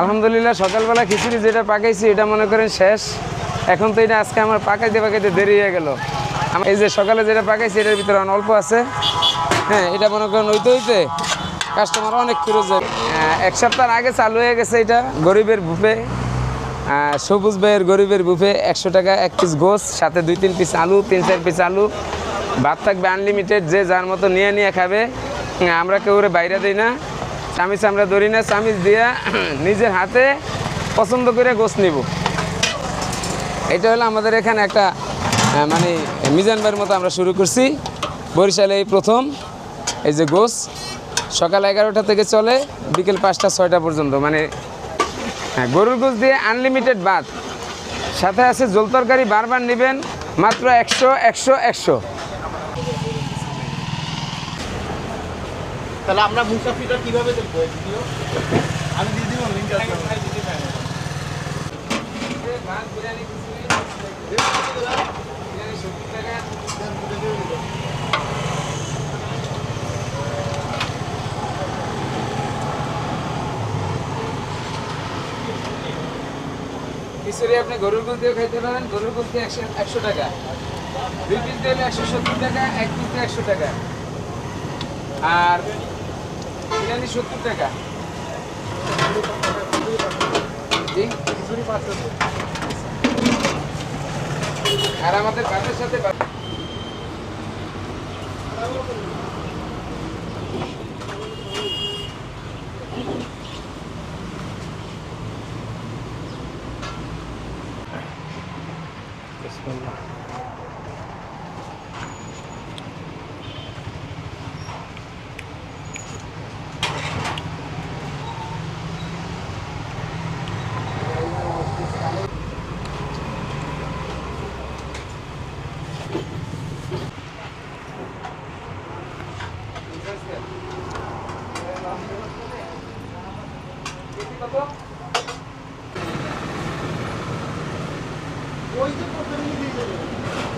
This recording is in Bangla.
আলহামদুলিল্লাহ, সকালবেলা খিচুড়ি যেটা পাকাইছি, এটা মনে করেন শেষ। এখন তো এটা আজকে আমার পাকাইতে পাকাইতে দেরি হয়ে গেল। আমার এই যে সকালে যেটা পাকাইছি, এটার ভিতরে অল্প আছে। হ্যাঁ এটা মনে করেন হইতে হইতে কাস্টমার অনেক ফিরোজ যায়। এক সপ্তাহ আগে চালু হয়ে গেছে এটা, গরিবের বুফে। সবুজ ভাইয়ের গরিবের বুফে, একশো টাকা এক পিস গোস, সাথে দুই তিন পিস আলু, তিন চার পিস আলু। ভাত থাকবে আনলিমিটেড যে যার মতো নিয়ে নিয়ে খাবে। আমরা কেউ বাইরে দিই না। চামিচ আমরা ধরি না চামিচ দিয়া নিজের হাতে পছন্দ করে গোস নিব। এটা হলো আমাদের এখানে একটা মানে মিজান ভাইয়ের মতো আমরা শুরু করছি। বরিশালে এই প্রথম, এই যে গোস সকাল এগারোটা থেকে চলে, বিকেল পাঁচটা, ছয়টা পর্যন্ত। মানে হ্যাঁ গরুর গোস দিয়ে আনলিমিটেড ভাত। সাথে আছে জল তরকারি, বারবার নেবেন, মাত্র একশো একশো একশো। তাহলে আমরা মুসাফিরটা কীভাবে দেখব? আমি দিয়ে দিব লিঙ্ক খিচুড়ি আপনি গরুর গোস দিয়ে খাইতে পারেন। গরুর গোস দিয়ে একশো একশো টাকা। দুই পিস দিলে একশো সত্তর টাকা এক পিস দিয়ে একশো টাকা। আর বিরিয়ানি সত্তর টাকা। আর আমাদের ভাতের সাথে ভাত- ওই যে প্রথমে দিয়ে দেবে